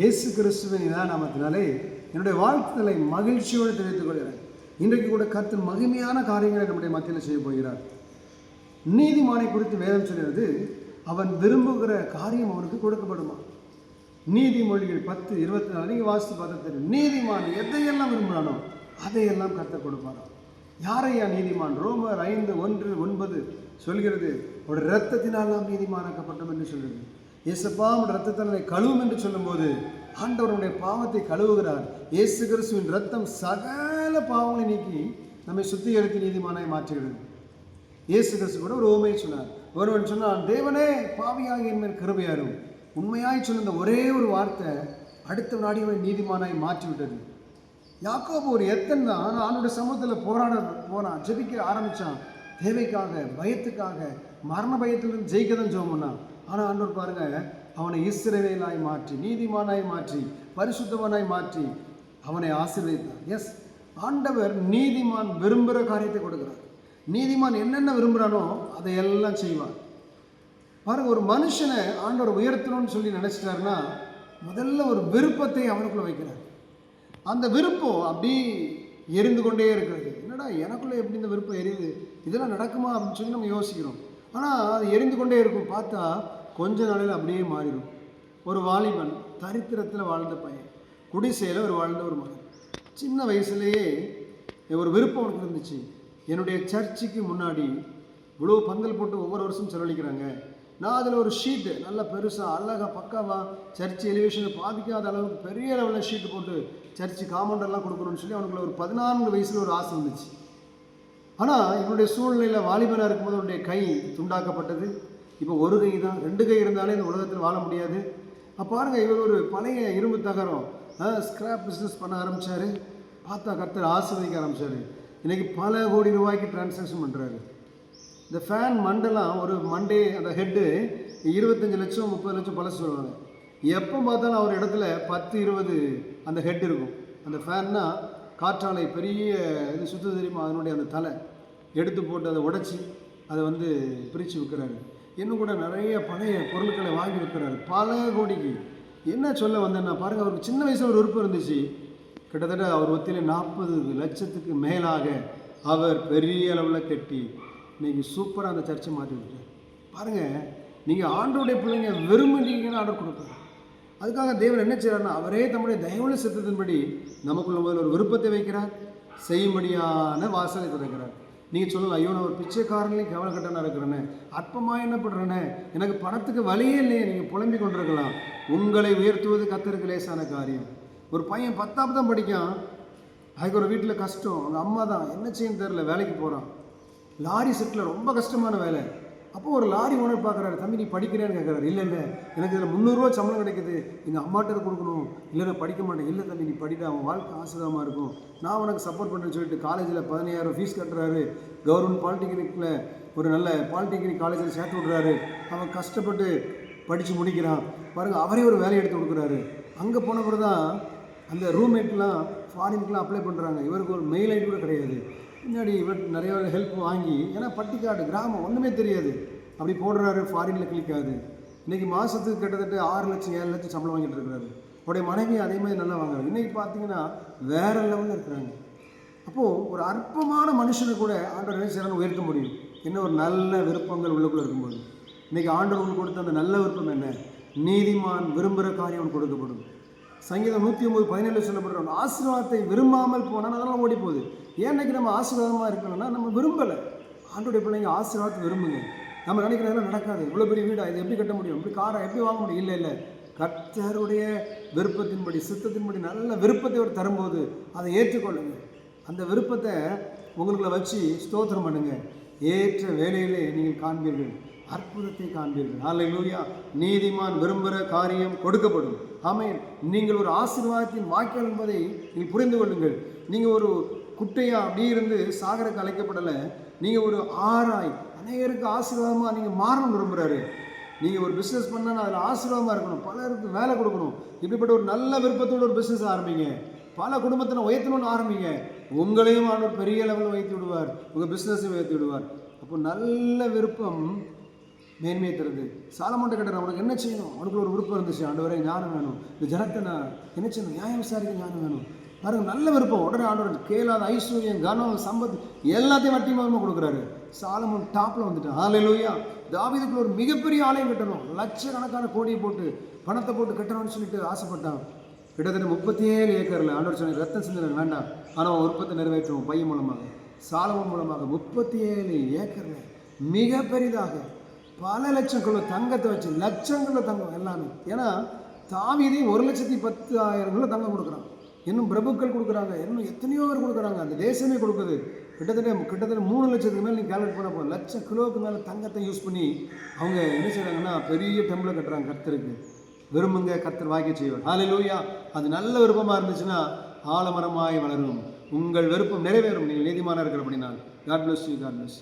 இயேசு கிறிஸ்துவின் இதா நாமத்தினாலே என்னுடைய வாழ்த்துதலை மகிழ்ச்சியோடு தெரிவித்துக் கொள்கிறேன். இன்றைக்கு கூட கர்த்தர் மகிமையான காரியங்களை நம்முடைய மத்தியில் செய்ய போகிறார். நீதிமானை குறித்து வேதம் சொல்கிறது அவன் விரும்புகிற காரியம் அவனுக்கு கொடுக்கப்படுமா? நீதிமொழிகள் பத்து இருபத்தி நாலு நீங்கள் வாசித்து பார்த்தா தெரியும். நீதிமான் எதையெல்லாம் விரும்புகிறானோ அதையெல்லாம் கர்த்தர் கொடுப்பாராம். யாரையா நீதிமான்? ரோமர் ஐந்து ஒன்று ஒன்பது சொல்கிறது ஒரு இரத்தத்தினால் நாம் நீதிமானாக்கப்பட்டோம் என்று சொல்கிறது. இயேசப்பா உடைய ரத்தத்தினாலே கழுவும் என்று சொல்லும்போது ஆண்டவருடைய பாவத்தை கழுவுகிறார். இயேசு கிறிஸ்துவின் ரத்தம் சகல பாவங்களை நீக்கி நம்மை சுத்திகரித்து நீதிமானாய் மாற்றுகிறது. இயேசு கிறிஸ்து கூட ஒரு ஓமையை சொன்னார். ஒருவன் சொன்னான் தேவனே பாவியாக என் மேல் கிருபையாரும் உண்மையாய் சொன்ன இந்த ஒரே ஒரு வார்த்தை அடுத்த நாடி நீதிமானாய் மாற்றி விட்டது யாக்கோபு ஒரு எத்தன் தான் அவனுடைய சமூகத்தில் போராட போனான் ஜெபிக்க ஆரம்பிச்சான். தேவைக்காக பயத்துக்காக மரண பயத்திலிருந்து ஜெயிக்க தான் ஜெபம் பண்ணான். ஆனால் ஆண்டவர் பாருங்க அவனை இஸ்ரவேலாய் மாற்றி நீதிமானாய் மாற்றி பரிசுத்தவனாய் மாற்றி அவனை ஆசீர்வதித்தார். எஸ் ஆண்டவர் நீதிமான் விரும்புகிற காரியத்தை கொடுக்குறார். நீதிமான் என்னென்ன விரும்புகிறானோ அதை எல்லாம் செய்வார். பாருங்க ஒரு மனுஷனை ஆண்டவர் உயர்த்தணும்னு சொல்லி நினச்சிட்டாருன்னா முதல்ல ஒரு விருப்பத்தை அவனுக்குள்ளே வைக்கிறார். அந்த விருப்பம் அப்படி எரிந்து கொண்டே இருக்கிறது. என்னடா எனக்குள்ளே எப்படி இந்த விருப்பம் எரியுது? இதெல்லாம் நடக்குமா அப்படின்னு சொல்லி நம்ம யோசிக்கிறோம். ஆனால் அது எரிந்து கொண்டே இருக்கும். பார்த்தா கொஞ்ச நாளில் அப்படியே மாறிடும். ஒரு வாலிபன் தரித்திரத்தில் வாழ்ந்த பையன். குடிசையில் ஒரு வாழ்ந்த ஒரு மகன். சின்ன வயசுலேயே ஒரு விருப்பம் அவனுக்கு இருந்துச்சு. என்னுடைய சர்ச்சுக்கு முன்னாடி இவ்வளோ பந்தல் போட்டு ஒவ்வொரு வருஷம் செலவழிக்கிறாங்க. நான் அதில் ஒரு ஷீட்டு நல்லா பெருசாக அழகாக பக்காவாக சர்ச் எலிவேஷனை பாதிக்காத அளவுக்கு பெரிய லெவலில் ஷீட்டு போட்டு சர்ச்சு காமௌண்டர்லாம் கொடுக்கணும்னு சொல்லி அவனுக்குள்ள ஒரு பதினான்கு வயசில் ஒரு ஆசை வந்துச்சு ஆனால் என்னுடைய சூழ்நிலையில் வாலிபனாக இருக்கும்போது அவனுடைய கை துண்டாக்கப்பட்டது. இப்போ ஒரு கை தான் ரெண்டு கை இருந்தாலே இந்த உலகத்தில் வாழ முடியாது. அப்போ பாருங்க இவர் ஒரு பழைய இரும்பு தகரம் ஸ்கிராப் பிஸ்னஸ் பண்ண ஆரம்பித்தார் பார்த்தா கர்த்தர் ஆசிர்வதிக்க ஆரம்பித்தார் இன்றைக்கி பல கோடி ரூபாய்க்கு டிரான்சாக்ஷன் பண்ணுறாரு இந்த ஃபேன் மண்டெல்லாம் ஒரு மண்டே அந்த ஹெட்டு இருபத்தஞ்சி லட்சம் முப்பது லட்சம் பழசு சொல்லுவாங்க. எப்போ பார்த்தாலும் அவர் இடத்துல பத்து இருபது அந்த ஹெட் இருக்கும். அந்த ஃபேன்னா காற்றாலை பெரிய இது சுத்த தெரியுமா? அதனுடைய அந்த தலை. எடுத்து போட்டு அதை உடைச்சி அதை வந்து பிரித்து விற்கிறாரு இன்னும் கூட நிறைய பழைய பொருட்களை வாங்கி விற்கிறாரு பல கோடிக்கு. என்ன சொல்ல வந்தேன்னா பாருங்கள் அவருக்கு சின்ன வயசில் ஒரு விருப்பம் இருந்துச்சு. கிட்டத்தட்ட அவர் ஒத்தியில் நாற்பது லட்சத்துக்கு மேலாக அவர் பெரிய அளவில் கட்டி இன்றைக்கி சூப்பராக அந்த சர்ச்சை மாற்றி விட்டார் பாருங்கள் நீங்கள் ஆண்டோடைய பிள்ளைங்க விரும்புனீங்கன்னு ஆர்டர் கொடுப்பாரு. அதுக்காக தேவன் என்ன செய்கிறார்னா அவரே தம்முடைய தயவுள்ள சித்தத்தின்படி நமக்குள்ள முதல்ல ஒரு விருப்பத்தை வைக்கிறார். செய்யும்படியான வாசலை திறக்கிறார் நீங்கள் சொல்லலாம் ஐயோ நான் ஒரு பிச்சைக்காரன்லையும் கவலைக்கட்டனாக இருக்கிறேனே. அற்பமாக என்ன பண்ணுறேனே எனக்கு பணத்துக்கு வழியே இல்லையே நீங்கள் புலம்பிக் கொண்டிருக்கலாம். உங்களை உயர்த்துவது கத்தருக்கு லேசான காரியம். ஒரு பையன் பத்தாவது தான் படிக்கான். அதுக்கு ஒரு வீட்டில் கஷ்டம். அவங்க அம்மா தான். என்ன செய்யன்னு தெரில வேலைக்கு போகிறான் லாரி செட்டில் ரொம்ப கஷ்டமான வேலை. அப்போ ஒரு லாரி ஓனர் பார்க்குறாரு தம்பி நீ படிக்கிறேன்னு கேட்குறாரு. இல்லை இல்லை. எனக்கு இதில் முந்நூறுரூவா சம்பளம் கிடைக்குது. எங்கள் அம்மாட்ட கொடுக்கணும். இல்லை நான் படிக்க மாட்டேன். இல்லை தம்பி நீ படிடா. அவன் வாழ்க்கை ஆசிரியமாக இருக்கும். நான் உனக்கு சப்போர்ட் பண்ணுறேன்னு சொல்லிட்டு காலேஜில் பதினாயிரம் ஃபீஸ் கட்டுறாரு. கவர்மெண்ட் பாலிடெக்னிக்கில் ஒரு நல்ல பாலிடெக்னிக் காலேஜில் சேர்த்து விட்றாரு. அவன் கஷ்டப்பட்டு படித்து முடிக்கிறான். பாருங்கள் அவரே ஒரு வேலையை எடுத்து கொடுக்குறாரு. அங்கே போன பிறகு தான் அந்த ரூம்மேட்லாம் ஃபாரினுக்குலாம் அப்ளை பண்ணுறாங்க இவருக்கு ஒரு மெயில் ஐடி கூட கிடையாது. பின்னாடி இவர் நிறைய ஹெல்ப் வாங்கி ஏன்னா பட்டிக்காடு கிராமம் ஒன்றுமே தெரியாது. அப்படி போடுறாரு ஃபாரினில் கிளிக் ஆகுது. இன்றைக்கி மாதத்துக்கு கிட்டத்தட்ட ஆறு லட்சம் ஏழு லட்சம் சம்பளம் வாங்கிட்டு இருக்கிறாரு. அவருடைய மனைவி அதே மாதிரி நல்லா வாங்குறாரு இன்றைக்கி பார்த்தீங்கன்னா வேற லெவலில் இருக்கிறாங்க. அப்போது ஒரு அற்பமான மனுஷனை கூட ஆண்டவர் சிறந்து உயர்த்த முடியும். என்ன ஒரு நல்ல விருப்பங்கள் உள்ளுக்குள்ளே இருக்கும்போது. இன்றைக்கி ஆண்டவர் கொடுத்த அந்த நல்ல விருப்பம் என்ன? நீதிமான் விரும்புகிற காரியம் கொடுக்கப்படும். சங்கீதம் நூற்றி ஒம்பது பதினேழு சொல்லப்படுறோம் ஆசீர்வாதத்தை விரும்பாமல் போனால் அதெல்லாம் ஓடி போகுது. ஏன் நம்ம ஆசீர்வாதமாக இருக்கணும்னா நம்ம விரும்பலை. ஆண்டோடைய பிள்ளைங்க ஆசீர்வாதத்தை விரும்புங்க. நம்ம நினைக்கிறதெல்லாம் நடக்காது. இவ்வளோ பெரிய வீடாக இது எப்படி கட்ட முடியும்? இப்படி காரை எப்படி வாங்க முடியும்? இல்லை இல்லை. கர்த்தருடைய விருப்பத்தின்படி சித்தத்தின்படி நல்ல விருப்பத்தை ஒரு தரும்போது அதை ஏற்றுக்கொள்ளுங்க. அந்த விருப்பத்தை உங்களுக்குள்ள வச்சு ஸ்தோத்திரம் பண்ணுங்க. ஏற்ற வேலையிலே நீங்கள் காண்பீர்கள். அற்புதத்தை காண்பீர்கள். ஹalleluya நீதிமான் விரும்புகிற காரியம் கொடுக்கப்படும். ஆமேன் நீங்கள் ஒரு ஆசீர்வாதத்தின் வாக்கியம் என்பதை நீங்கள் புரிந்து கொள்ளுங்கள். நீங்கள் ஒரு குட்டையாக அப்படியே இருந்து சாகரக்கு அழைக்கப்படலை. நீங்கள் ஒரு ஆராய் அநேகருக்கு ஆசீர்வாதமாக நீங்கள் மாறணும் விரும்புகிறாரு நீங்கள் ஒரு பிஸ்னஸ் பண்ணால் அதில் ஆசீர்வாதமாக இருக்கணும். பலருக்கு வேலை கொடுக்கணும். இப்படிப்பட்ட ஒரு நல்ல விருப்பத்தோட ஒரு பிஸ்னஸ் ஆரம்பிங்க. பல குடும்பத்தில் உயர்த்தணும்னு ஆரம்பிங்க. உங்களையும் ஆண்டவர் பெரிய லெவலில் உயர்த்தி விடுவார். உங்கள் பிஸ்னஸையும் உயர்த்தி விடுவார். அப்போ நல்ல விருப்பம் மேன்மையை தருது. சாலமோண்ட கேட்டார் அவனுக்கு என்ன செய்யணும்? அவனுக்குள்ள ஒரு விருப்பம் இருந்துச்சு. ஆண்டவரே ஞானம் வேணும். இந்த ஜனத்தை நான் என்ன செய்யணும்? நியாயம் விசாரிக்க ஞானம் வேணும். பாருங்க நல்ல விருப்பம். உடனே ஆண்டவர் கேளாத ஐஸ்வர்யம் கனம் சம்பத் எல்லாத்தையும் வட்டி மகமாக கொடுக்குறாரு. சாலமன் டாப்பில் வந்துட்டான். ஹalleluya தாவீதுக்குள்ள ஒரு மிகப்பெரிய ஆலயம் கட்டணும். லட்சக்கணக்கான கோடியை போட்டு பணத்தை போட்டு கட்டணும்னு சொல்லிட்டு ஆசைப்பட்டான். கிட்டத்தட்ட முப்பத்தி ஏழு ஏக்கரில் ஆண்டவர் சொன்ன ரத்தம் சிந்தனை வேண்டாம். ஆனால் அவன் விருப்பத்தை நிறைவேற்றுவோம் பையன் மூலமாக. சாலமன் மூலமாக முப்பத்தி ஏழு ஏக்கரில் மிக பெரிதாக பல லட்சம் கிலோ தங்கத்தை வச்சு லட்சங்களில் தங்கம் எல்லாமே. ஏன்னா தாவீதே ஒரு லட்சத்தி பத்து ஆயிரம் கிலோ தங்கம் கொடுக்குறான். இன்னும் பிரபுக்கள் கொடுக்குறாங்க. இன்னும் எத்தனையோ பேர் கொடுக்குறாங்க. அந்த தேசமே கொடுக்குது. கிட்டத்தட்ட கிட்டத்தட்ட மூணு லட்சத்துக்கு மேலே நீங்கள் கால்குலேட் பண்ண போதும் லட்சம் கிலோவுக்கு மேலே தங்கத்தை யூஸ் பண்ணி அவங்க என்ன செய்கிறாங்கன்னா பெரிய டெம்பிளை கட்டுறாங்க கர்த்தருக்கு. விரும்புங்க கர்த்தர் வாக்கிய செய்வார். ஹalleluya அது நல்ல விருப்பமாக இருந்துச்சுன்னா ஆலமரமாய் வளரும் உங்கள் விருப்பம் நிறைவேறும். நீங்கள் நீதிமானாக இருக்கிற அப்படின்னா God bless you God bless